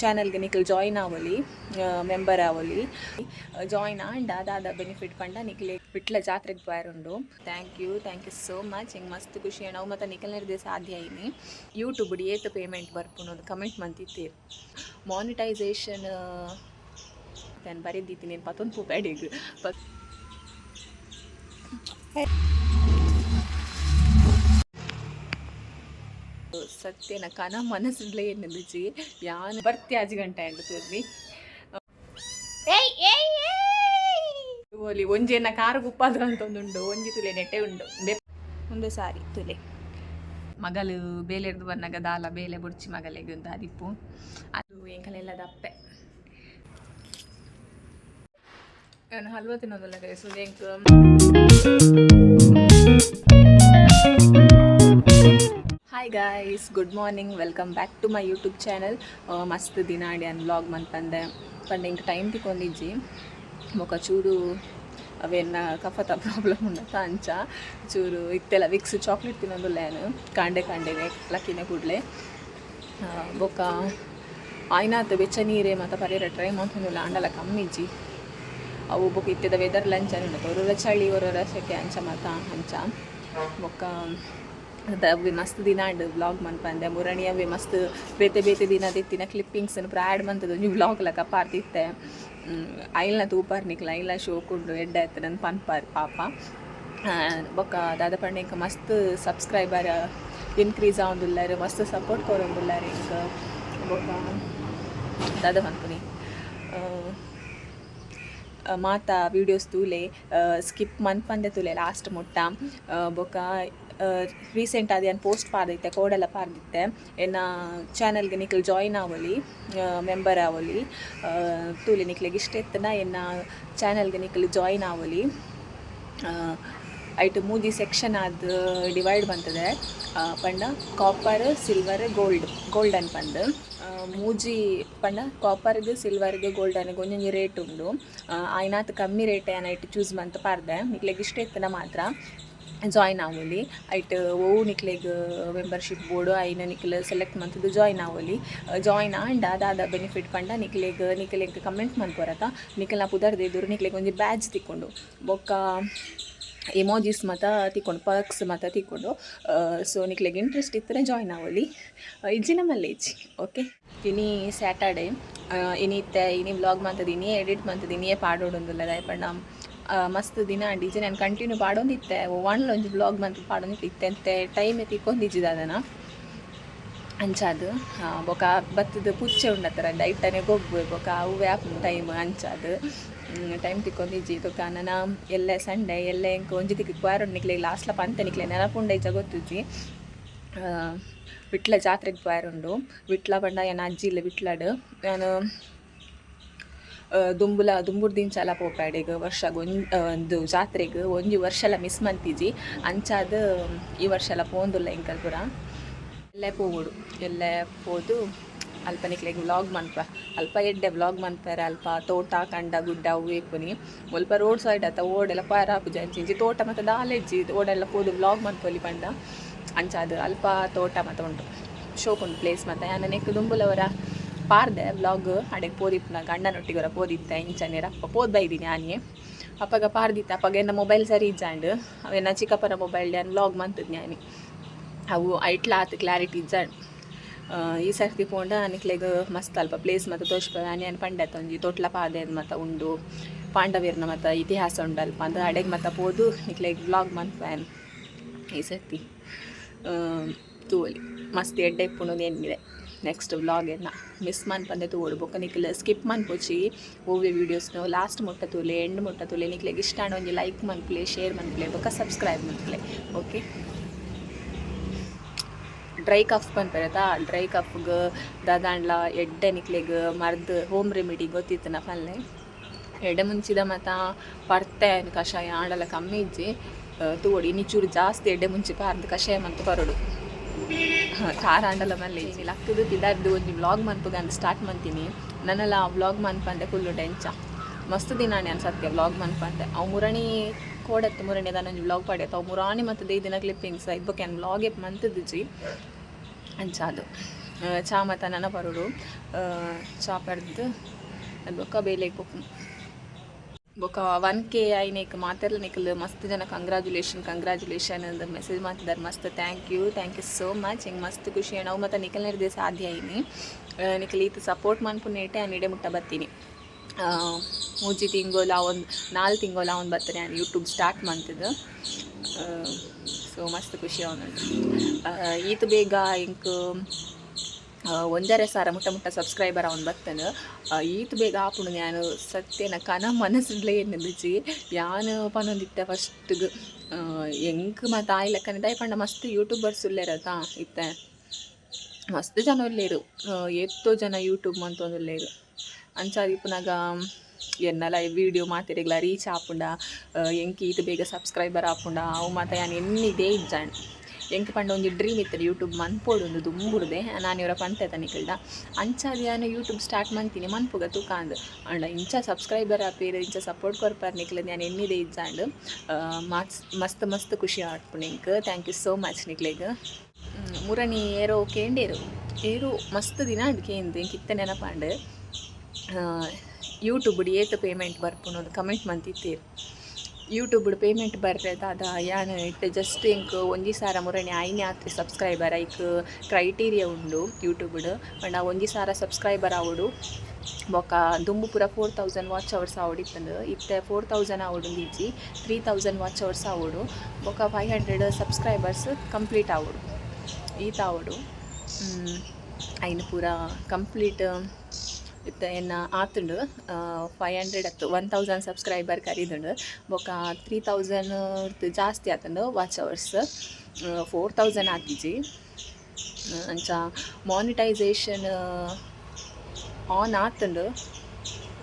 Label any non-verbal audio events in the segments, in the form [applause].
ಚಾನಲ್ಗೆ ನಿಖಿಲ್ ಜಾಯಿನ್ ಆವಲಿ ಮೆಂಬರ್ ಆವಲಿ ಜಾಯಿನ್ ಆಂಡ ಅದಾದ ಬೆನಿಫಿಟ್ ಪಂಡ ನಿಖಿಲ್ ಬಿಟ್ಲ ಜಾತ್ರೆಗೆ ಬಾರುಂಡು. Thank you thank you so much ಹಿಂಗೆ ಮಸ್ತ್ ಖುಷಿ ನಾವು ಮತ್ತು ನಿಖಲ್ ನಿರ್ದೆ ಸಾಧ್ಯ ಐನಿ ಯೂಟ್ಯೂಬ್ ಏತ್ ಪೇಮೆಂಟ್ ಬರ್ಪುನೋದು ಕಮೆಂಟ್ ಮಂತಿತ್ತೀರಿ ಮಾನಿಟೈಸೇಷನ್ ನಾನು ಬರೆದಿದ್ದೀನಿ. ಪತ್ತೊಂದು ಪೂಪ್ಯಾಡಿಗೆ ಸತ್ಯನ ಕನ ಮನಸ್ಸಲ್ಲೇ ಬಿಜಿ ಯಾನ್ ಬರ್ತಿ ಅಜ್ಜಿ ಗಂಟೆ ಏಯ್ ತೋರ್ವಿ ಓಲಿ ಒಂಜೇನ ಕಾರು ಗುಪ್ಪಾದ್ರ ಅಂತ ಒಂದುಂಡು ಒಂಜಿ ತುಲೆ ನೆಟ್ಟೆ ಉಂಡು. ಒಂದು ಸಾರಿ ತುಲೆ. ಮಗಲು ಬೇಲೆರ್ದು ಬನ್ನಗ ದಾಲ ಬೇಲೆ ಬುಡ್ಚಿ ಮಗಲಿಗೆ ಒಂದು ಅದಿಪ್ಪು ಅದು ಎಂಕಲೆಲ್ಲ ದಪ್ಪೆ. ನಾನು ಹಲ್ವ ತಿನ್ನೋದಲ್ಲ ಕೈಸು ಎಂಕ್ hi guys good morning welcome back to my YouTube channel ಮಸ್ತ್ ದಿನಾಡಿ ಅನ್ ವ್ಲಾಗ್ ಮಂತಂದೆ ಪಂಡ ಇಂಕ ಟೈಮ್ ತಿಕ್ಕೊಂದಿಜ್ಜಿ ಮೊಕ ಚೂರು ಅವೇನ ಕಫತ ಪ್ರಾಬ್ಲಮ್ ಉಂಡತ ಅಂಚ ಚೂರು ಇತ್ತೆಲ್ಲ ವಿಕ್ಸ್ ಚಾಕ್ಲೇಟ್ ತಿನ್ನೋದು ಲ್ಯಾನು ಕಾಂಡೆ ಕಾಂಡೆವೆ ಲಕ್ಕಿನ ಕೂಡಲೇ. ಬೊಕ್ಕ ಆಯ್ನಾತ ಬೆಚ್ಚ ನೀರೇ ಮತ್ತು ಪರಿರ ಟ್ರೈ ಮಾಡ್ಕೊಂಡು ಅಂಡಲ ಕಮ್ಮಿಜ್ಜಿ ಅವು ಬೊಕ್ಕ ಇತ್ತೆದ ವೆದರ್ ಲಂಚ್ ಅನ್ನೋ ಒರೊರ ಚಳಿ, ಒರೊರ ಸೆಕೆ ಅಂಚ ಮಾತ ಅಂಚ. ಬೊಕ್ಕ ಅವು ಮಸ್ತ್ ದಿನ ಅಂಡ್ ವ್ಲಾಗ್ ಮನ್ಪಂದೆ ಮುರಣಿಯ ಅವೆ ಮಸ್ತ್ ಬೇತೆ ಬೇತೆ ದಿನ ತಿತ್ತಿನ ಕ್ಲಿಪ್ಪಿಂಗ್ಸ್ ಪ್ರಾಡ್ ಮಂತದ ನೀವು ವ್ಲಾಗ್ ಲಕ ಪಾರ್ತಿತ್ತೆ ಐಲ್ನ ತೂಪಾರ್ ನಿಕ್ಲ, ಐಲ್ನ ಶೋಕುಂಡು ಎಡ್ಡೆ ಆಯ್ತು ನನ್ನ ಪನ್ಪಾರ್ ಪಾಪ. ಬೊಕ್ಕ ದಾದ ಪಂಡ ಇಂಕ ಮಸ್ತ್ ಸಬ್ಸ್ಕ್ರೈಬರ್ ಇನ್ಕ್ರೀಸ್ ಆವೊಂದುಲ್ಲಾರು, ಮಸ್ತ್ ಸಪೋರ್ಟ್ ಕೊರೊಂದುಲ್ಲಾರು ಇಂಕ ಬೊಕ್ಕ ದಾದ ಪನ್ಪುನಿ. ಮಾತಾ ವೀಡಿಯೋಸ್ ತೂಲೆ ಸ್ಕಿಪ್ ಮನ್ಪಂದೆ ತೂಲೆ ಲಾಸ್ಟ್ ಮುಟ್ಟ. ಬೊಕ ಆದ ಏನು ಪೋಸ್ಟ್ ಪಾರ್ದಿತ್ತೆ ಕೋಡೆಲ್ಲ ಪಾರ್ದಿತ್ತೆ ಎನ್ನ ಚಾನಲ್ಗೆ ನಿಖಲ್ ಜಾಯಿನ್ ಆವಲಿ ಮೆಂಬರ್ ಆವಲಿ ತೂಲಿ ನಿಕ್ಲಿಗೆ ಇಷ್ಟ ಎತ್ತನ ಎನ್ನ ಚಾನಲ್ಗೆ ನಿಖಲ್ ಜಾಯಿನ್ ಆವಲಿ ಐಟು ಮೂಜಿ ಸೆಕ್ಷನ್ ಅದು ಡಿವೈಡ್ ಬಂತದೆ. ಪಂಡ ಕಾಪರ್ ಸಿಲ್ವರ್ ಗೋಲ್ಡ್ ಗೋಲ್ಡ್ ಅನ್ ಪಂದು. ಆ, ಮೂಜಿ ಪಂಡ ಕಾಪರ್ಗೆ ಸಿಲ್ವರ್ಗೆ ಗೋಲ್ಡನ್ಗೆ ಒಂದೊಂದು ರೇಟ್ ಉಂಡು. ಆಯ್ನಾತ್ ಕಮ್ಮಿ ರೇಟ್ ಏನೈಟ್ ಚೂಸ್ ಮಂತ್ ಪಾರ್ದೆ ನಿಕ್ಲೆಗ್ ಇಷ್ಟ ಎತ್ತನ ಮಾತ್ರ. ಜಾಯಿನ್ ಆವಲಿ ಐಟ್ ಓವು ನಿಕ್ಲೆಗ್ ಮೆಂಬರ್ಶಿಪ್ ಬೋರ್ಡು ಐನ ನಿಕ್ಲೆ ಸೆಲೆಕ್ಟ್ ಮಂತದ್ದು ಜಾಯ್ನ್ ಆವಲಿ ಜಾಯ್ನ್ ಆಂಡ ಅದಾದ ಬೆನಿಫಿಟ್ ಪಂಡ ನಿಕ್ಲೆಗ್ ನಿಕ್ಲೆಗ್ ಕಮೆಂಟ್ ಮನ್ಪೊರತ ನಿಕ್ಲೆನ ಪುದರ್ದೆ ಇದ್ರು ನಿಕ್ಲೆಗ್ ಒಂಜಿ ಬ್ಯಾಜ್ ತಿಕ್ಕೊಂಡು. ಬೊಕ್ಕ ಎಮೋಜಿಸ್ ಮತ ತಿಕ್ಕೊಂಡು ಪರ್ಕ್ಸ್ ಮತ ತಿಕ್ಕೊಂಡು ಸೊ ನಿಕ್ಲೆಗ್ ಇಂಟ್ರೆಸ್ಟ್ ಇತ್ತರೆ ಜಾಯ್ನ್ ಆವಲಿ ಇಜ್ಜಿನ ನಮ್ಮಲ್ಲಿ ಇಜ್ಜಿ ಓಕೆ ಇನಿ ಸ್ಯಾಟರ್ಡೆ ಇನಿತ್ತೆ ಇನಿ ವ್ಲಾಗ್ ಮಂತದ, ಇನಿಯೇ ಎಡಿಟ್ ಮಂತದ, ಇನಿಯೇ ಪಾಡೋಡೊಂದುಲ್ಲ ದಯಪಂಡ ಮಸ್ತ್ ದಿನ ಡಿಜೆ ನಾನು ಕಂಟಿನ್ಯೂ ಪಾಡೊಂದಿತ್ತೆ ಒಣ್ಲ ಒಂಜಿ ಬ್ಲಾಗ್ ಮಂತ್ ಪಾಡೊಂದಿತ್ತೆ ಇತ್ತೆಂತೆ ಟೈಮ್ ತಿಕ್ಕೊಂದಿಜ್ಜಿದ ಅದನ್ನು. ಅಂಚಾದು ಬೊಕ ಬತ್ತದ ಪುಚ್ಚೆ ಉಂಡತ್ತರ ಡೈಟನೆ ಗೊಬ್ಬು, ಬೊಕ ಅವು ವ್ಯಾಪ್ ಟೈಮ್ ಅಂಚಾದು ಟೈಮ್ ತಿಕ್ಕೊಂದಿಜ್ಜಿ ತೊಕ ನನ್ನ ಎಲ್ಲೆ ಸಂಡೆ ಎಲ್ಲೆ ಎಂಕ್ ಒಂಜಿ ತಿಕ್ಕಿ ಕ್ವಾರೊಂಡು ನಿಕ್ಲೆ ಲಾಸ್ಟ್ಲ ಪಂತೆ ನಿಕ್ಲೆ, ನೆನಪುಂಡ ಇಜ್ಜ ಗೊತ್ತಿಜ್ಜಿ. ವಿಟ್ಲ ಜಾತ್ರೆಗೆ ಉಂಡು ವಿಟ್ಲ ಪಂಡ ಏನು ಅಜ್ಜಿ ಇಲ್ಲ, ವಿಟ್ಲಡ್. ನಾನು ದುಂಬುಲ, ದುಂಬುರ್ ದಿಂಚಲ ಪೋಪಾಡಿಗೆ ವರ್ಷಗ್ ಒಂದು ಜಾತ್ರೆಗೆ ಒಂಜಿ ವರ್ಷಲ ಮಿಸ್ ಮಂತಿಜಿ. ಅಂಚಾದ, ಈ ವರ್ಷಲ ಪೋಂದುಲ್ಲ ಇಂಕಲ್ ಪೂರ. ಎಲ್ಲೇ ಪೋವೊಡು, ಎಲ್ಲೇ ಪೋದು ಅಲ್ಪ ನಿಕ್ಲೆಗ್ ವ್ಲಾಗ್ ಮನ್ಪ ಅಲ್ಪ ಎಡ್ಡೆ ವ್ಲಾಗ್ ಮನ್ಪರೆ ಅಲ್ಪ ತೋಟ, ಕಂಡ, ಗುಡ್ಡ ಹೂವೇಪುನಿ ಮುಲ್ಪ ರೋಡ್ ಸೈಡ್ ಆತ ಓಡೆಲ್ಲ ಪಾರ ಪೂಜೆ ತೋಟ ಮತ್ತು ದಾಲೆಜ್ಜಿ ಓಡೆಲ್ಲ ಪೋದು ವ್ಲಾಗ್ ಮನ್ಪೊಲಿ ಪಂಡ. ಅಂಚಾದ ಅಲ್ಪ ತೋಟ ಮತ್ತು ಉಂಟು. ಶೋಕುಂಡು ಪ್ಲೇಸ್ ಮತ್ತು. ಯಾನ ನೆಕ್ ದುಂಬುಲವರ ಪಾರ್ದೆ ವ್ಲಾಗ್ ಅಡೆಗೆ ಪೋದಿಪ್ಪನ ಗಂಡನೊಟ್ಟಿಗೊರ ಪೋದಿತ್ತೆ ಇಂಚನೇರ ಅಪ್ಪ ಪೋದ್ ಬೈದಿನಿ ಆನಿಯೇ ಅಪ್ಪಗ ಪಾರ್ದಿತ್ತೆ ಅಪ್ಪಗ ಎನ್ನ ಮೊಬೈಲ್ ಸರಿ ಇಜ್ಜಾಂಡ್ ಅವೆನ್ನ ಚಿಕ್ಕಪ್ಪನ ಮೊಬೈಲ್ ನಾನು ವ್ಲಾಗ್ ಮಂತದ್ ನ್ಯಾನಿ ಅವು ಐಟ್ಲ ಆತು ಕ್ಲಾರಿಟಿ ಇಜ್ಜಾಂಡ್ ಈ ಸರ್ತಿ ಪೋಂಡ ನಿಕ್ಲೆಗ್ ಮಸ್ತ್ ಅಲ್ಪ ಪ್ಲೇಸ್ ಮತ್ತು ತೋಷ್ಪ ಆನೆ ಪಂಡತ್ ಒಂಜಿ ತೊಟ್ಲ ಪಾದೆ ಮತ್ತು ಉಂಡು ಪಾಂಡವೀರ್ನ ಮತ್ತು ಇತಿಹಾಸ ಉಂಡು ಅಲ್ಪ ಅಂದ್ರೆ ಅಡೆಗೆ ಮತ್ತು ಪೋದು ನಿಕ್ಲೆಗ್ ವ್ಲಾಗ್ ಮನ್ಪೇನ್ ಈ ಸರ್ತಿ. ಆ, ತೂವಲಿ. ಮಸ್ತ್ ಎಡ್ಡೆ ಪುಣದು ಏನಿದೆ. ನೆಕ್ಸ್ಟ್ ವ್ಲಾಗ್ ಎನ್ನ ಮಿಸ್ ಮನ್ಪಂದೆ ತೂವಡು ಬೊಕ್ಕ ನಿಕ್ಲೆ ಸ್ಕಿಪ್ ಮನ್ಪುಚಿ ಓವಿ ವೀಡಿಯೋಸ್ನು ಲಾಸ್ಟ್ ಮುಟ್ಟ ತೂಲೆ ಎಂಡ್ ಮುಟ್ಟ ತೂಲೆ ನಿಕ್ಲೆಗ್ ಇಷ್ಟ ಆಂಡ ಒಂಜಿ ಲೈಕ್ ಮನ್ಪ್ಲೆ ಶೇರ್ ಮನ್ಪ್ಲೆ ಬೊಕ್ಕ ಸಬ್ಸ್ಕ್ರೈಬ್ ಮನ್ಪ್ಲೆ ಓಕೆ ಡ್ರೈ ಕಫ್ ಬಂದ್ಬರತ್ತಾ ಡ್ರೈ ಕಫ್ಗೆ ದಾದಾಂಡ್ಲ ಎಡ್ಡೆ ನಿಕ್ಲೆಗ್, ಮರ್ದ್ ಹೋಮ್ ರೆಮಿಡಿ ಗೊತ್ತಿತ್ತು ಫಲ್ಲೆ ಎಡೆ ಮುಂಚಿದ ಮತ್ತ ಪರ್ತೆ ಕಷಾಯ ಆಂಡಲ ಕಮ್ಮಿ ಇಜ್ಜಿ. ತೋಡಿ ನಿಚೂರು ಜಾಸ್ತಿ ಎಡ್ಡೆ ಮುಂಚಿ ಪಾರ್ದು ಕಷಾಯ ಮತ್ತು ಬರೋಡು ಖಾರ ಆಂಡಲ ಮಲ್ಲೆ ಇಲ್ಲ ಲಕ್ಕದು ತಿದಾರ್ದು ಒಂಜಿ ವ್ಲಾಗ್ ಮನ್ಪುಗ ಅಂತ ಸ್ಟಾರ್ಟ್ ಮಾಡ್ತೀನಿ. ನನ್ನೆಲ್ಲ ವ್ಲಾಗ್ ಮನ್ಪಂದೆ ಫುಲ್ಲು ಟೆಂಚ ಮಸ್ತ್ ದಿನ ನಾನು ಸತ್ಯ ವ್ಲಾಗ್ ಮನ್ಪಂದೆ ಅವು ಮುರಣಿ ಕೋಡತ್ತೆ ಮುರಣಿ ಅದ ನನ್ನ ವ್ಲಾಗ್ ಪಾಡ್ಯತ್ತ ಅವು ಮುರಾಣಿ ಮತ್ತು ದೇ ದಿನ ಕ್ಲಿಪ್ಪಿಂಗ್ಸ್ ಇಬ್ಬಕ್ಕೆ ವ್ಲಾಗ್ ಎಪ್ ಮಂತದಿಜ್ಜಿ. ಅಂಚಾದು ಚಾ ಮತ್ತು ನನ್ನ ಪರೋಡು ಚಾ ಪಡೆದು ಅದು ಬೇಲೆ ಕೊಕ್ಕು ಬೊಕ ಒನ್ ಕೆ ಐನೇಕ್ ಮಾತೆರ್ಲ ನಿಕಲ್ ಮಸ್ತ್ ಜನ ಕಂಗ್ರಾಜುಲೇಷನ್ ಕಂಗ್ರಾಜುಲೇಷನ್ ಅಂತ ಮೆಸೇಜ್ ಮಾಡ್ತಿದ್ದಾರೆ ಮಸ್ತ್ thank you thank you so much ಹಿಂಗೆ ಮಸ್ತ್ ಖುಷಿ. ನಾವು ಮತ್ತು ನಿಖಲ್ ನಿರ್ದೆ ಸಾಧ್ಯ ಐನಿ ನಿಖಲ್ ಈತ ಸಪೋರ್ಟ್ ಮಾಡ್ಕೊಂಡೇಟೆ ಆ, ನಿಡೆ ಮುಟ್ಟ ಬರ್ತೀನಿ ಮೂಜಿ ತಿಂಗೋಲ ಒಂದು ನಾಲ್ಕು ತಿಂಗೋಲ ಅವ್ನು ಬರ್ತಾನೆ ನಾನು ಯೂಟ್ಯೂಬ್ ಸ್ಟಾರ್ಟ್ ಮಾಡ್ತಿದ್ದು ಸೊ ಮಸ್ತ್ ಖುಷಿ ಅವನು ಈತ ಬೇಗ ಇಂಕ್ ಒಂದರ ಸಾರ ಮುಟ್ಟ ಮುಟ್ಟ ಸಬ್ಸ್ಕ್ರೈಬರ್ ಅವನು ಬರ್ತಾನೆ. ಈತ್ ಬೇಗ ಆಪುಂಡು ನಾನು ಸತ್ಯನ ಕನ ಮನಸ್ಸಿಡ್ಲೇ ನಿಲ್ಲಿಸಿ, ಯಾನು ಪನೊಂದಿತ್ತ ಫಸ್ಟ್ಗೆ ಎಂಕ್ ಮತ್ತು ಆಯ್ ಲೆಕ್ಕನೆ ದಯ ಪಂಡ ಮಸ್ತ್ ಯೂಟ್ಯೂಬರ್ಸ್ ಉಲ್ಲೇರತಾ ಇತ್ತೆ? ಮಸ್ತ್ ಜನ ಉಲ್ಲೇರು. ಎತ್ತೋ ಜನ ಯೂಟ್ಯೂಬ್ ಮಂತೊಂದುಲ್ಲೇರು ಅಂಚಾದ ಇಪ್ಪುನಾಗ, ಎನ್ನಲ ವಿಡಿಯೋ ಮಾತೆರೆಗ್ಲ ರೀಚ್ ಆಪುಂಡ ಎಂಕ್ ಈತ್ ಬೇಗ ಸಬ್ಸ್ಕ್ರೈಬರ್ ಆಪುಂಡ ಅವು ಮಾತ ಯಾನ್ ಎನ್ನಿದೇ ಇಜ್ಜಾಣ್ ಎಂಕ್ ಪಂಡ ಒಂಜಿ ಡ್ರೀಮ್ ಇತ್ತದ ಯೂಟ್ಯೂಬ್ ಮನ್ಪೋಡು ಒಂದು ದುಂಬುರ್ದೆ. ನಾನು ಇವರ ಪಂತೆ ತನಿಕಲ್ಡ ಅಂಚಾದ ಯಾನು ಯೂಟ್ಯೂಬ್ ಸ್ಟಾರ್ಟ್ ಮಾಡ್ತೀನಿ. ಮನ್ಪುಗ ತೂಕಾಂದ್ ಅಂಡ ಇಂಚ ಸಬ್ಸ್ಕ್ರೈಬರ್ ಆಪೇರು ಇಂಚ ಸಪೋರ್ಟ್ ಕೊರ್ಪಾರ್ ನಿಕ್ಲ ನಾನು ಎನ್ನಿದೆ ಇಜ್ಜಾಂಡ್ ಮಸ್ತ್ ಮಸ್ತ್ ಮಸ್ತ್ ಖುಷಿ ಆಡ್ಪುಂಡು ಇಂಕ್ ಥ್ಯಾಂಕ್ ಯು ಸೋ ಮಚ್ ನಿಕ್ಲೆಗ್ ಮುರಣಿ ಏರೋ ಕೇಂಡೇರು ಏರು ಮಸ್ತ್ ದಿನ ಅಡ್ಕೇಂದು ಇಂಕ್ ಇತ್ತ ನೆನಪಾಂಡ್ ಯೂಟ್ಯೂಬ್ ಏತ್ ಪೇಮೆಂಟ್ ಬರ್ಪುನ ಒಂದು ಕಮೆಂಟ್ ಮಂತಿತ್ತೀರು. ಯೂಟ್ಯೂಬ್ ಪೇಮೆಂಟ್ ಬರ್ರೆದ ಅದು ಯಾನ್ ಇಟ್ ಜಸ್ಟ್ ಇಂಕ್ ಒಂಜಿ ಸಾರ ಮುರಣಿ ಐನೆ ಆತ್ರಿ ಸಬ್ಸ್ಕ್ರೈಬರ್ ಐಕ್ ಕ್ರೈಟೀರಿಯಾ ಉಂಡು ಯೂಟ್ಯೂಬ್ಡ್. ಪಂಡ ಒಂಜಿ ಸಾರ ಸಬ್ಸ್ಕ್ರೈಬರ್ ಆವಡು. ಬೊಕ್ಕ ದುಂಬು ಪೂರ ಫೋರ್ ತೌಸಂಡ್ ವಾಚ್ ಅವರ್ಸ್ ಆವಡಿತ್ತಂದು ಇತ್ತೆ ಫೋರ್ ತೌಸಂಡ್ ಆವಡು ಈಜಿ ತ್ರೀ ತೌಸಂಡ್ ವಾಚ್ ಅವರ್ಸ್ ಆವಡು. ಬೊಕ್ಕ ಫೈವ್ ಹಂಡ್ರೆಡ್ ಸಬ್ಸ್ಕ್ರೈಬರ್ಸ್ ಕಂಪ್ಲೀಟ್ ಆವಡು. ಈತ ಆವಡು. ಐನು ಪೂರ ಕಂಪ್ಲೀಟ್ ಇತ್ತ ಆತುಂಡು. ಫೈವ್ ಹಂಡ್ರೆಡ್ ಅತ್ತು ಒನ್ ತೌಸಂಡ್ ಸಬ್ಸ್ಕ್ರೈಬರ್ ಕರೀದುಂಡು. ಬೊಕ್ಕ ತ್ರೀ ತೌಸಂಡ್ ಜಾಸ್ತಿ ಆತುಂಡು ವಾಚ್ ಅವರ್ಸ್ ಫೋರ್ ತೌಸಂಡ್ ಆತಿಜಿ. ಅಂಚ ಮಾನಿಟೈಸೇಷನ್ ಆನ್ ಆತುಂಡು.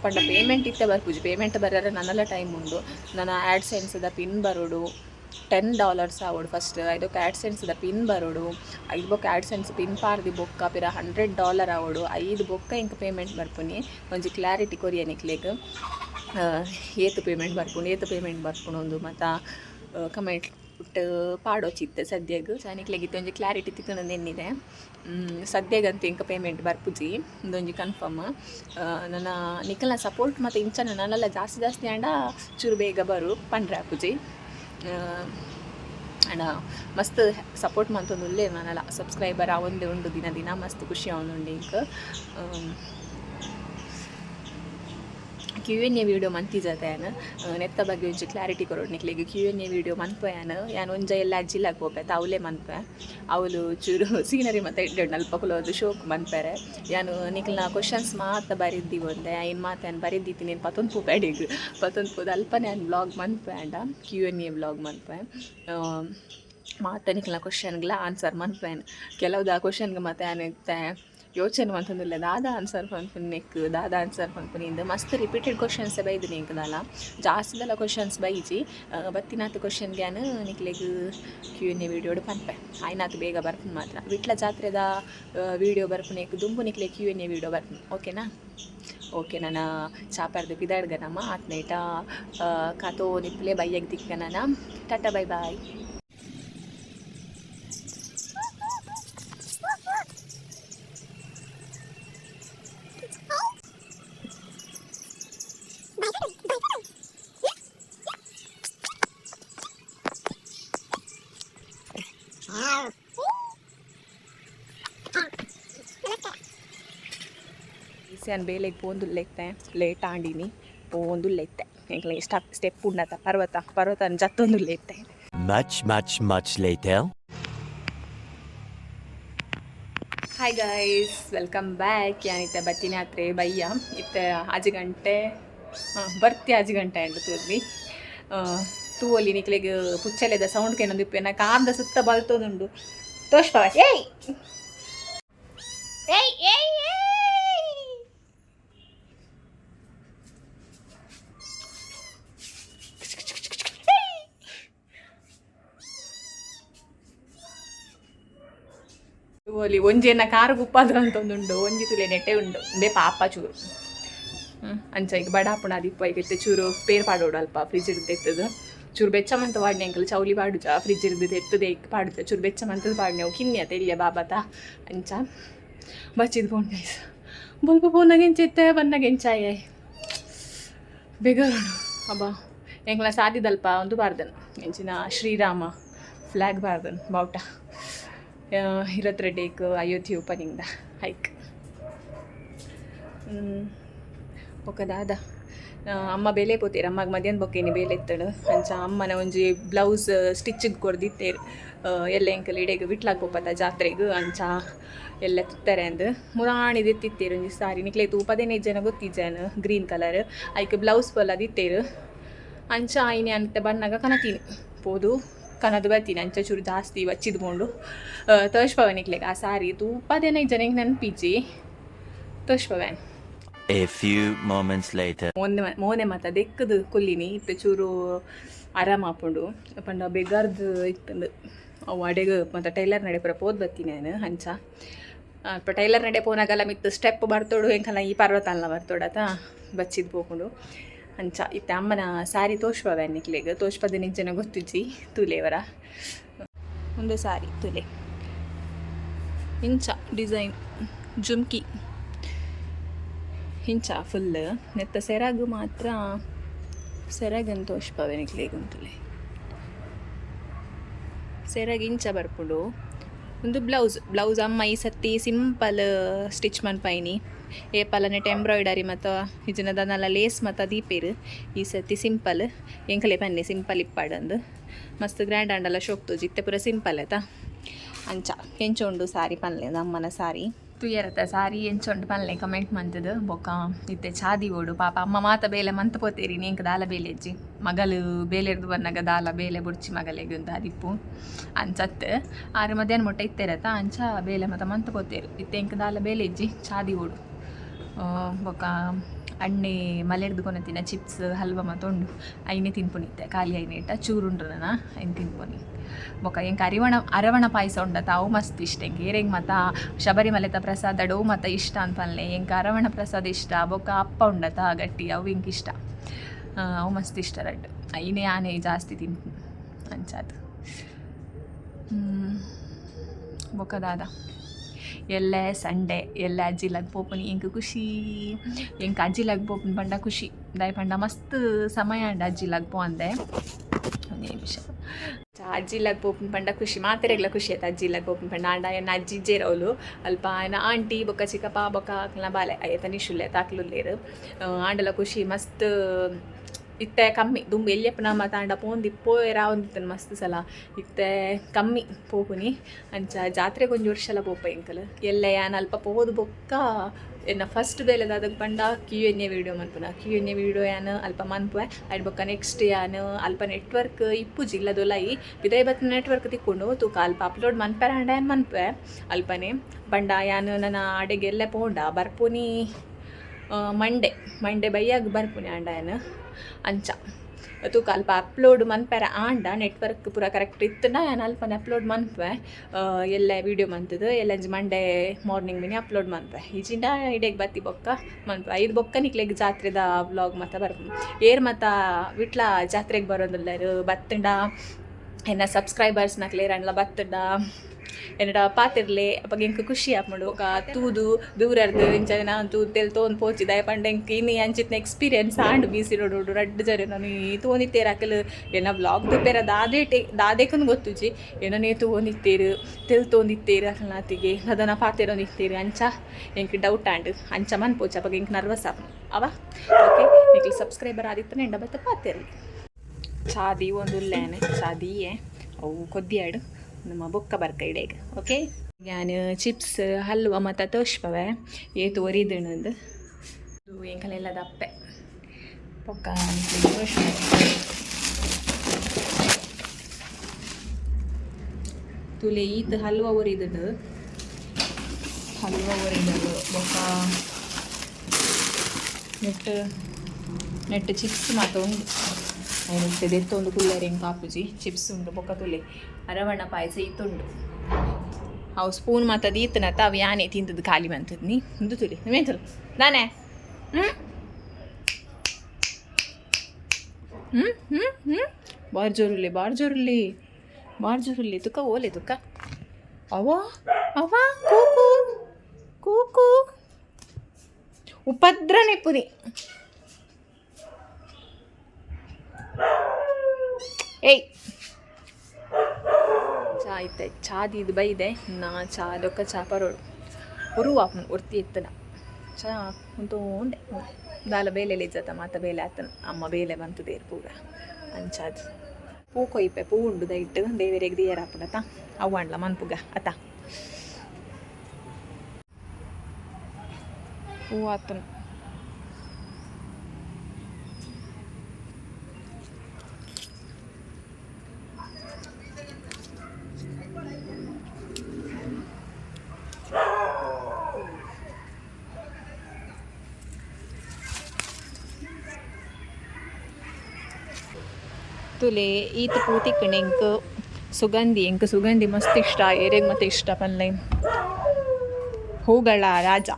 ಪಂಡ ಪೇಮೆಂಟ್ ಇತ್ತೆ ಬರ್ಪುಜಿ. ಪೇಮೆಂಟ್ ಬರೋರೆ ನನ್ನೆಲ್ಲ ಟೈಮ್ ಉಂಡು. ನನ್ನ ಆ್ಯಡ್ ಸೆನ್ಸ್ದ ಪಿನ್ ಬರೋಡು. ಟೆನ್ ಡಾಲರ್ಸ್ ಆವಡು ಫಸ್ಟ್ ಐದು ಕ್ಯಾಟ್ ಸೆನ್ಸ್ದ ಪಿನ್ ಬರೋಡು. ಐದು ಬೊಕ್ಕ ಕ್ಯಾಟ್ ಸೆನ್ಸ್ ಪಿನ್ ಪಾರ್ದಿ ಬೊಕ್ಕ ಪಿರ ಹಂಡ್ರೆಡ್ ಡಾಲರ್ ಆವಡು ಐದು ಬೊಕ್ಕ ಇಂಕ ಪೇಮೆಂಟ್ ಬರ್ಪುನಿ. ಒಂಜಿ ಕ್ಲಾರಿಟಿ ಕೊರಿಯನಿಕ್ಲೆಗ್ ಏತು ಪೇಮೆಂಟ್ ಬರ್ಪುಂಡು ಏತು ಪೇಮೆಂಟ್ ಬರ್ಪುಂಡು ಒಂದು ಮತ್ತು ಕಮೆಂಟ್ ಪಾಡೋಚಿತ್ತೆ ಸದ್ಯಗ್. ಸನಿಕ್ಲೆಗಿತ್ತು ಒಂಜಿ ಕ್ಲಾರಿಟಿ ತಿಕ್ಕುಂಡು ಎನ್ನಿದೆ ಸದ್ಯಗಂತೂ ಇಂಕ ಪೇಮೆಂಟ್ ಬರ್ಪುಜಿ. ಇದೊಂಜಿ ಕನ್ಫರ್ಮ್ ನನ್ನ ನಿಖಲ್ನ ಸಪೋರ್ಟ್ ಮತ್ತು ಇಂಚನ ನನ್ನೆಲ್ಲ ಜಾಸ್ತಿ ಜಾಸ್ತಿ ಆಂಡ ಚೂರು ಬೇಗ ಬರು ಪಂಡ್ರೆ ಆಪುಜಿ ಆಂಡ ಮಸ್ತ್ ಸಪೋರ್ಟ್ ಮಂತೊಂದು ಉಳ್ಳೇ ನಾನಲ್ಲ ಸಬ್ಸ್ಕ್ರೈಬರ್ ಅವಂದೇ ಉಂಡು ದಿನ ದಿನ, ಮಸ್ತ್ ಖುಷಿ ಅವನುಂಡು ಇಂಕ್ ಕ್ಯೂ ಎನ್ ಎ ವಿಡಿಯೋ ಮಂತಿಜತೆಯನ್ ನೆತ್ತ ಬಗ್ಗೆ ಒಂಚೂರು ಕ್ಲಾರಿಟಿ ಕೊರೋಡು ನಿಕ್ಲಿಗೆ ಕ್ಯೂ ಎನ್ ಎ ವಿಡಿಯೋ ಮನ್ಪಯಾನ್ ಯಾನ್ ಒಂಜ ಎಲ್ಲ ಅಜ್ಜಿಲಾಗ ಹೋಗ್ಬೇತ ಅವಲೇ ಮನ್ಪೆ ಅವಳು ಚೂರು [laughs] ಸೀನರಿ ಮತ್ತು ಇಡ್ಡು ಅಲ್ಪ ಕುಲೋದು ಶೋಕ್ ಮನ್ಪೆರೆ ಯಾನು ನಿಕ್ಲ ಕ್ವಶನ್ಸ್ ಮಾತ ಬರಿದ್ದಿ ಒಂದೆ. ಏನು ಮಾತು ನಾನು ಬರಿದ್ದಿತ್ತೀನಿ ನೀನು ಪತ್ತೊಂದು ಪೂ ಬ್ಯಾಡಿಗ್ ಪತ್ತೊಂದು ಬ್ಲಾಗ್ ಮನ್ಪೆ ಅಂಡ ಕ್ಯೂ ಎನ್ ಎ ಬ್ಲಾಗ್ ಮನ್ಪೆ ಮಾತ ನಿಕ್ಲ ಕ್ವಶನ್ಗಳ ಆನ್ಸರ್ ಮನ್ಪೇನ್ ಕೆಲವ್ದು ಆ ಕ್ವಶನ್ಗೆ ಮತ್ತೆ ಆನಿತ್ತೆ ಯೋಚನೆ ಅಂತಂದಿಲ್ಲ ದಾದಾ ಆನ್ಸರ್ ಪನ್ಪುನ್ ದಾದಾ ಆನ್ಸರ್ ಇಂದು ಮಸ್ತ್ ರಿಪೀಟೆಡ್ ಕ್ವಶನ್ಸ್ ಬೈದು ನಿಂಕದಲ್ಲ ಜಾಸ್ತಿದಲ್ಲ ಕ್ವಶನ್ಸ್ ಬೈಜಿ. ಬತ್ತಿನಾತು ಕ್ವಶನ್ ನಾನು ನಿಕ್ಲೆಗ್ ಕ್ಯೂ ಎನ್ ಎ ವಿಡಿಯೋಡು ಪನ್ಪೆ. ಆಯ್ನಾತು ಬೇಗ ಬರ್ಪುನ್ ಮಾತ್ರ. ವಿಟ್ಲ ಜಾತ್ರೆದ ವಿಡಿಯೋ ಬರ್ಪುನೆಕ್ ದುಂಬು ನಿಕ್ಲೆ ಕ್ಯೂ ಎನ್ ಎ ವಿಡಿಯೋ ಬರ್ಪುನ್. ಓಕೆನಾ? ಓಕೆ, ನಾನು ಚಾಪರ್ದು ಪಿದಾಡ್ಗನಮ್ಮ ಆತ್ನೇಟ ಕಾತೋ ನಿಪ್ಲೆ ಬೈಯಗ್ ದಿಕ್ಕನ ಟಾಟಾ, ಬೈ, ಬಾಯ್. ಈಸ್ಯಾನ್ ಬೇಲೆಗ್ ಪೋಂದುಲ್ಲೆತ್ತೆ ಲೇಟ್ ಆಂಡಿನಿ ಪೋಂದುಲ್ಲೆತ್ತೆ ಎಂಕ್ಲೆ ಸ್ಟ ಸ್ಟೆಪ್ ಉಂಡತ ಪರ್ವತ ಪರ್ವತ ಜತ್ತೊಂದುಲ್ಲೆತ್ತೆ much much much late hi guys welcome back ಯಾನಿತ್ತೆ ಬತ್ತಿನ ಆತ್ರೆ ಬಯ್ಯ. ಇತ್ತೆ ಅಜ್ ಗಂಟೆ ಹಾಂ ಬರ್ತಿ ಅಜ್ ಗಂಟೆ ಅಂಡು ತೂರ್ವಿ ತೂವಲ್ಲಿ ನಿಕ್ಲೆಗ್ ಪುಚ್ಚಲೆದ ಸೌಂಡ್ ಕೇನೊಂದು ಇಪ್ಪೆ ನಾ ಕಾರ್ದ ಸುತ್ತ ಬಲ್ತೋದುಂಡು. ಏಯ್! ಏಯ್ ಏಯ್ ಏಯ್! ಓಲಿ ಒಂಜೇನ ಕಾರು ಗುಪ್ಪಾದ್ರ ಅಂತ ಒಂದುಂಡು ಒಂಜಿ ತುಲೆ ನೆಟ್ಟೆ ಉಂಡು. ಬೇ ಪಾಪ ಚೂರು. ಅಂಚ ಈಗ ಬಡಾಪುಣ ದೀಪ ಈಗ ಚೂರು ಪೇರ್ ಪಾಡೋಡು ಅಲ್ಪ ಫ್ರಿಜ್ ಇರ್ದು ಎತ್ತದು. ಚೂರು ಬೆಚ್ಚಮಂತ ಪಾಡ್ನೆ ಅಂಕಲ್, ಚೌಲಿ ಪಾಡುಜ ಫ್ರಿಜ್ ಇರ್ದು ಎತ್ತದೆ ಇಕ್ ಪಾಡುಜ. ಚೂರು ಬೆಚ್ಚಮಂತದ ಪಾಡ್ನೆ ಕಿನ್ಯ ತೆಲಿಯ ಬಾಬಾತ, ಅಂಚ. ಬಚ್ಚಿದ್ ಫೋನ್ ಗೈಸ್ ಬೊಲ್ಪ ಫೋನಾಗೆಂಚಿತ್ತೆ ಬನ್ನಗೆಂಚಾಯೆ ಬೇಗರಡು ಅಬ್ಬ ಎಂಗ್ಲ ಸಾದಿದಲ್ಪ ಒಂದು ಬಾರ್ದನ್ ಎಂಚಿನ ಶ್ರೀರಾಮ ಫ್ಲಾಗ್ ಬಾರ್ದನ್ ಬಾವುಟ. ಇರತ್ರ ಡೇಕ್ ಓಪನಿಂಗ್ ದ ಹೈಕ್ ಒಕ್ಕದಾದ ಅಮ್ಮ ಬೇಲೆ ಪೋತೀರ? ಅಮ್ಮಗೆ ಮಧ್ಯಾಹ್ನ ಬೊಕ್ಕೇನಿ ಬೇಲೆ ಇತ್ತಳು. ಅಂಚ ಅಮ್ಮನ ಒಂಜಿ ಬ್ಲೌಸ್ ಸ್ಟಿಚ್ಗೆ ಕೊಡ್ದಿತ್ತೇರು ಎಲ್ಲ ಎಂಕಲ್ ಇಡೆಗೆ ಬಿಟ್ಲಾಕೋಪತ್ತ ಜಾತ್ರೆಗೆ. ಅಂಚ ಎಲ್ಲ ತಿತ್ತಾರೆ ಅಂದು. ಮುರಾಣಿ ಎತ್ತಿತ್ತೇರು ಒಂಜಿ ಸಾರಿ. ನಿಕ್ಲೆ ತೂ ಜನ ಗ್ರೀನ್ ಕಲರ್ ಅದಕ್ಕೆ ಬ್ಲೌಸ್ ಪಲ್ಲ ದಿತ್ತೇರು ಅಂಚ ಆಯ್ನೆ ಅಂತ ಬಣ್ಣಗ ಕನತೀನಿ ಪೋದು. ಕನದು ಬರ್ತೀನಿ ಅಂಚ ಚೂರು ಜಾಸ್ತಿ ಬಚ್ಚಿದ್ಕೊಂಡು ಇಕ್ಲೆಗ್ ಆ ಸಾರಿ ತೂ ದಿನ ಜನಕ್ಕೆ ನೆನ್ಪಿಜ್ಜಿ A few moments later. ಮೊನ್ನೆ ಮೋನೆ ಮಾತ ದೆಕ್ಕದು ಕೊಲ್ಲಿನಿ ಇತ್ತ ಚೂರು ಆರಾಮ ಆಪುಂಡು ಪಂಡ ಬೆಗಾರ್ದು ಇತ್ತಂದು ಅವು ಅಡೆಗ್ ಮತ್ತು ಟೈಲರ್ ನಡೆ ಪೂರ ಪೋದ್ ಬರ್ತೀನಿ ನಾನು ಹಂಚ. ಅಲ್ಪ ಟೈಲರ್ ನಡೆ ಪೋನಾಗಲ್ಲ ಮಿತ್ತು ಸ್ಟೆಪ್ ಬರ್ತೋಡು ಹೆಂಗಲ್ಲ ಈ ಪರ್ವತ ಅಲ್ಲ ಬರ್ತೋಡತ ಬಚ್ಚಿದ್ ಪೋಕೊಂಡು. ಅಂಚ, ಇತ್ತ ಅಮ್ಮನ ಸಾರಿ ತೋಷ್ಪವೆ ನಿಕ್ಲೆಗ್ ತೋಷ್ಪದ ಜನ ಗೊತ್ತಿಜ್ಜಿ. ತುಲೆವರ ಒಂದು ಸಾರಿ, ತುಲೆ. ಇಂಚ, ಡಿಸೈನ್, ಜುಮ್ಕಿ. ಹಿಂಚ ಫುಲ್ ನೆತ್ತ ಸೆರಗು ಮಾತ್ರ ಸೆರಗಂತ ತೋಷ್ಪವೆ ನಿಕ್ಲೇಗುಂತಲೆ ಸೆರಗ್ ಇಂಚ ಬರ್ಪುಡು. ಒಂದು ಬ್ಲೌಸ್ ಬ್ಲೌಸ್ ಅಮ್ಮ ಈ ಸತಿ ಸಿಂಪಲ್ ಸ್ಟಿಚ್ ಮನ್ಪೈನಿ ಏಪಲ ನೆಟ್ ಎಂಬ್ರಾಯ್ಡರಿ ಮತ್ತು ಇಜಿನದನ್ನೆಲ್ಲ ಲೇಸ್ ಮತ್ತು ದೀಪೇರು ಈ ಸತಿ ಸಿಂಪಲ್ ಎಂಕಲೆ ಬನ್ನಿ ಸಿಂಪಲ್ ಇಪ್ಪಾಡಂದು ಮಸ್ತ್ ಗ್ರ್ಯಾಂಡ್ ಅಂಡಲ್ಲ ಶೋಕ್ತು ಇತ್ತೆ ಪೂರ ಸಿಂಪಲ್ ಆಯ್ತಾ? ಅಂಚ, ಎಂಚೊಂಡು ಸಾರಿ ಪನ್ಲೆ ಅಮ್ಮನ ಸಾರಿ. ತುಯರತ ಸಾರಿ, ಎಂಚೊಂಡು ಪನ್ಲೆ ಕಮೆಂಟ್ ಮಂತದು. ಬೊಕ್ಕ ಇತ್ತೆ ಚಾದಿ ಓಡು. ಪಾಪ ಅಮ್ಮ ಮಾತ ಬೇಲೆ ಮಂತ ಪೋತೇರಿ, ನೀಂಕ ದಾಲ ಬೇಲೆ ಮಗಲು ಬೇಲೆರ್ದು ಬನ್ನಗ ದಾಲ ಬೇಲೆ ಬುಡ್ಚಿ ಮಗಲೆಗೆ ಅಂತ ಅದಿಪ್ಪು ಅಂಚತ್, ಆರು ಮಧ್ಯಾಹ್ನ ಮೊಟ್ಟ ಇತ್ತೇರತ ಅಂಚ ಬೇಲೆ ಮತ ಮಂತ ಪೋತೇರು. ಇತ್ತೆ ಇಂಕ ದಾಲ ಬೇಲೆ ಇಜ್ಜಿ ಚಾದಿ ಓಡು. ಬೊಕ್ಕ ಅಣ್ಣೆ ಮಲೆಡ್ದು ತಿನ್ನ ಚಿಪ್ಸ್, ಹಲ್ವ ಮತ್ತೊಂಡು ಐನೆ ತಿನ್ಪುನಿತ್ತೆ, ಖಾಲಿ ಐನೆ ಇಟ್ಟ. ಚೂರುಂಡ್ರು ನಾನು ಐನು ತಿನ್ಪುನಿ. ಬೊಕ್ಕ ಎಂಕ ಅರಿವಣ ಅರವಣ ಪಾಯಸ ಉಂಡತ ಅವು ಮಸ್ತ್ ಇಷ್ಟ. ಎಂಕ ಏರೆಂಗ್ ಮತ್ತ ಶಬರಿಮಲೆತ ಪ್ರಸಾದ ಡೋ ಮತ ಇಷ್ಟ ಅಂತನ್ಲೆ ಎಂಕ ಅರವಣ ಪ್ರಸಾದ ಇಷ್ಟ? ಬೊಕ್ಕ ಅಪ್ಪ ಉಂಡತ ಗಟ್ಟಿ, ಅವು ಎಂಕ ಇಷ್ಟ. ಅವು ಮಸ್ತ್ ಇಷ್ಟ ರಡ್ಡು. ಐನೇ ಆನೆ ಜಾಸ್ತಿ ತಿನ್ಪು ಅಂಚಾದು ಬೊಕ್ಕ ದಾದ. ಎಲ್ಲ ಸಂಡೆ, ಎಲ್ಲ ಲಗ್ ಪೋಪುನಿ, ಎಂಕ್ ಖುಷಿ, ಎಂಕ ಅಜ್ಜಿ ಲಗ್ ಪೋಪುನ್ ಪಂಡ ಖುಷಿ. ದಾಯ್ ಪಂಡ ಮಸ್ತ್ ಸಮಯ ಅಂಡ ಲಗ್ ಪೋ ಅಂದೆ. ಒಂದೇ ನಿಮಿಷ. ಅಜ್ಜಿಲಾಗ ಪೋಪುನ್ ಪಂಡ ಖುಷಿ. ಮಾತೆರೆಗ್ಲ ಖುಷಿ ಆಯ್ತು ಲಗ್ ಪೋಪುನ್ ಪಂಡ. ಆಂಡ ಎನ್ನ ಅಜ್ಜಿ ಇಜ್ಜೇರವಲು ಅಲ್ಪ ಏನ ಆಂಟಿ, ಬೊಕ್ಕ ಚಿಕ್ಕಪ್ಪ, ಬೊಕ್ಕ ಆಕ್ಲ ಬಾಲೆ. ಅಯ್ಯತ ನಿಶುಲ್ಲೆ ತಾಕ್ಲುಲ್ಲೇರು. ಆಂಡಲ ಖುಷಿ ಮಸ್ತ್ ಇತ್ತೆ ಕಮ್ಮಿ, ದುಂಬು ನಮ್ಮ ಮಾತಾಂಡ ಪೋಂದಿ ಪೋಯರ ಒಂದಿತ್ತನ ಮಸ್ತ್ ಸಲ. ಇತ್ತೆ ಕಮ್ಮಿ ಪೋಪುನಿ. ಅಂಚ ಜಾತ್ರೆಗೆ ಒಂದು ವರ್ಷಲ ಪೋಪ ಎಂಕಲ್ ಎಲ್ಲ ಯಾನ್ ಅಲ್ಪ ಪೋದು ಬೊಕ್ಕ ಎನ್ನ ಫಸ್ಟ್ ಬೇಲೆದ ಅದಕ್ಕೆ ಬಂಡ ಕ್ಯೂ ಎನ್ ಎ ವೀಡಿಯೋ ಮನ್ಪುನ. ಕ್ಯೂ ಎನ್ ಎ ವೀಡಿಯೋ ಅಲ್ಪ ಮನ್ಪುವೆ. ಅಡ್ ಬೊಕ್ಕ ನೆಕ್ಸ್ಟ್ ಯಾನ್ ಅಲ್ಪ ನೆಟ್ವರ್ಕ್ ಇಪ್ಪು ಜಿಲ್ಲದೊಲೈ ಬಿದೈ ಬತ್ತ ನೆಟ್ವರ್ಕ್ ತಿಕ್ಕೊಂಡು ತೂಕ ಅಲ್ಪ ಅಪ್ಲೋಡ್ ಮನ್ಪೆರ ಅಂಡ ಏನು ಮನ್ಪುವೆ. ಅಲ್ಪನೆ ಬಂಡ ಯಾನ್ ನನ್ನ ಅಡೆಗೆಲ್ಲ ಪೋಂಡ ಬರ್ಪುನಿ ಮಂಡೆ ಮಂಡೆ ಬೈಯಾಗ ಬರ್ಪುನಿ ಅಂಡ ಏನು ಅಂಚ. ತೂಕ ಅಲ್ಪ ಅಪ್ಲೋಡ್ ಮನ್ಪೆರ ಆಂಡ ನೆಟ್ವರ್ಕ್ ಪೂರ ಕರೆಕ್ಟ್ ಇತ್ತನ, ನಾನು ಅಲ್ಪನೆ ಅಪ್ಲೋಡ್ ಮನ್ಪೆ ಎಲ್ಲ ವೀಡಿಯೋ ಮಂತದು ಎಲ್ಲಂಜಿ ಮಂಡೆ ಮಾರ್ನಿಂಗ್ ಮಿನಿ ಅಪ್ಲೋಡ್ ಮನ್ಪೆ ಈಜಿಂದ ಇಡೆಗೆ ಬತ್ತಿ ಬೊಕ್ಕ ಮನ್ಪೆ ಐದು ಬೊಕ್ಕ ನಿಕ್ಲೆಗ್ ಜಾತ್ರೆದ ವ್ಲಾಗ್ ಮತ್ತೆ ಬರ್ಪು ಏರ್ ಮತ್ತೆ ವಿಟ್ಲ ಜಾತ್ರೆಗೆ ಬರೋದಿಲ್ಲರು, ಬತ್ತಂಡ? ಎನ್ನ ಸಬ್ಸ್ಕ್ರೈಬರ್ಸ್ ಕ್ಲಿಯರ್ ಅಂಡ್ಲ ಬತ್ತಂಡ? ಎನ್ನಡ ಪಾತಿರ್ಲೆ ಅಪ್ಪ ಎಂಕ್ ಖುಷಿ ಆಪುಂಡು ఒక ತೂದು, ದೂರರ್ದು ಇಂಚನ ತೂದು ತೆಲ್ ತೋನ್ ಪೋಚಿ ದಯ ಪಂಡ ಎಂಕ್ ಇನ್ನು ಅಂಚಿತ್ನ ಎಕ್ಸ್ಪೀರಿಯನ್ಸ್ ಆಂಡ್ ಬೀಸಿ ನೋಡು ರಡ್ಡ್ ಜರಿ ನಾನು ಈ ತೋನಿತ್ತೇರು ಅಕಲ್ ಏನ ಬ್ಲಾಗ್ ದುಪ್ಪೇರ ದಾದೆ ಟೆ ಗೊತ್ತುಜಿ ಏನೋ ನೀ ತೋನಿತ್ತೇರು, ತೆಲ್ ತೋಂದಿತ್ತೇರು ಅಕಲ್ನಾತಿಗೆ ಅದನ್ನ ಪಾತಿರೊಂದಿತ್ತೇರು ಅಂಚ ಎಂಕ್ ಡೌಟ್ ಆಂಡ್ ಅಂಚ ಮನ್ ಪೋಚ ಅಪ್ಪ ಎಂಕ್ ನರ್ವಸ್ ಆಪ್ ಅವ? ಓಕೆ, ನಿಕ್ಲಿ ಸಬ್ಸ್ಕ್ರೈಬರ್ ಆದಿತ್ತನೆ ಎಂಡ ಬತ್ತ ಪಾತಿರ್ಲಿ ಚಾದಿ ಒಂದು ಉಲ್ಲೇನೆ ಚಾದಿಯೇ, ಅವು ಕೊದ್ದಿಯಾಡು ನಮ್ಮ ಬೊಕ್ಕ ಬರ್ಕ ಇಡೇಗ ಓಕೆ ഞാൻ ಚಿಪ್ಸ್ ಹಲ್ವ ಮತ್ತು ತೋಷ್ಪವೆ ಏ ಒರಿದಣದು ಇದು ಎಂಕಲೆಲ್ಲ ದಪ್ಪೆ ಪೊಕ್ಕ ತುಲೆ ಈತ್ ಹಲ್ವ ಒರಿದದು. ಹಲ್ವ ಒರಿದದು. ಬೊಕ್ಕ ನೆಟ್ ನೆಟ್ ಚಿಪ್ಸ್ ಮಾತ ಉಂಡು ನೆಟ್ ದೆತ್ತೊಂದು ಕುಲ್ಲರಿ ಹೆಂಗೆ ಕಾಪುಜಿ ಚಿಪ್ಸ್ ಉಂಡು ಬೊಕ್ಕ ತುಲೆ ಅರವಣ ಪಾಯಸ ಇತ್ತುಂಡು ಅವು ಸ್ಪೂನ್ ಮಾತ ದೀತನ ಅವು ಯಾನೆ ತಿಂದದ್ದು ಖಾಲಿ ಬಂತದ್ದು ನೀ ಇಂದು ತುಲಿ ನೀವೇಂತಲ್ಲ ನಾನೇ ಹ್ಞೂ ಹ್ಞೂ ಹ್ಞೂ ಹ್ಞೂ ಬಾರ್ ಜೋರುಲ್ಲಿ ಬಾರ್ ಜೋರುಲ್ಲಿ ಬಾರ್ ಜೋರುಲ್ಲಿ ತುಕ್ಕ ಓಲೆ ತುಕ್ಕ ಅವ ಅವ ಕೂಕು ಕೂಕು ಉಪದ್ರ ನೆಪ್ಪುದಿ ಏಯ್. ಚಾ ಇತ್ತೆ. ಚಾದಿ ಇದು ಬೈದೆ ನಾ ಚಾ ದೊಕ್ಕ ಚಾ ಪರೋಡು. ಉರುವ ಒರ್ತಿ ಇತ್ತನ. ಚಾ ದಾಲ ಬೇಲೆ ಇಜ್ಜತ ಮಾತ ಬೇಲೆ ಆತನ. ಅಮ್ಮ ಬೇಲೆ ಬಂತು ದೇರ್ ಪೂರ. ಅಂಚಾದ. ಪೂ ಕೊಯ್ಪೆ, ಪೂ ಉಂಡು ದೈಟ್ ದೇವರಿಗೆ ದಿಯರ ಹಾಪುಡತ ಅವು ಅಂಡ್ಲ ಮನ್ಪುಗ. ಅತ. ಹೂ ಆತನ. ತುಲೆ ಈತ ಪೂತಿಕ್ಕಣೆ ಎಂಕ್ ಸುಗಂಧಿ ಎಂಕ್ ಸುಗಂಧಿ ಮಸ್ತ್ ಇಷ್ಟ, ಏರೆಗ್ ಮತ್ತೆ ಇಷ್ಟ ಪನ್ಲೆ ಹೂಗಳ ರಾಜ,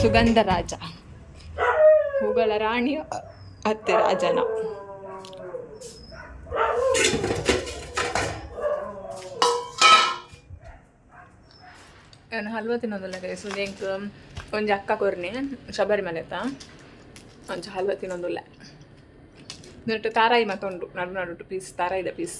ಸುಗಂಧ ರಾಜ. ಹೂಗಳ ರಾಣಿ, ಅತ್ತೆ ರಾಜನ. ನಾನು ಹಲ್ವ ತಿನ್ನೋದಲ್ಲ ಸುಧೆಂಕ್ ಒಂಜಿ ಅಕ್ಕ ಕೊರ್ನಿ ಶಬರಿಮಲೆತ ಒಂಚ ಹಲ್ವ ತಿನ್ನೋದಿಲ್ಲ. ನೆಟ್ಟು ತಾರಾಯಿ ಮತ್ತೊಂಡು ನಡು ನಡು ಪೀಸ್ ತಾರಾಯಿದ ಪೀಸ್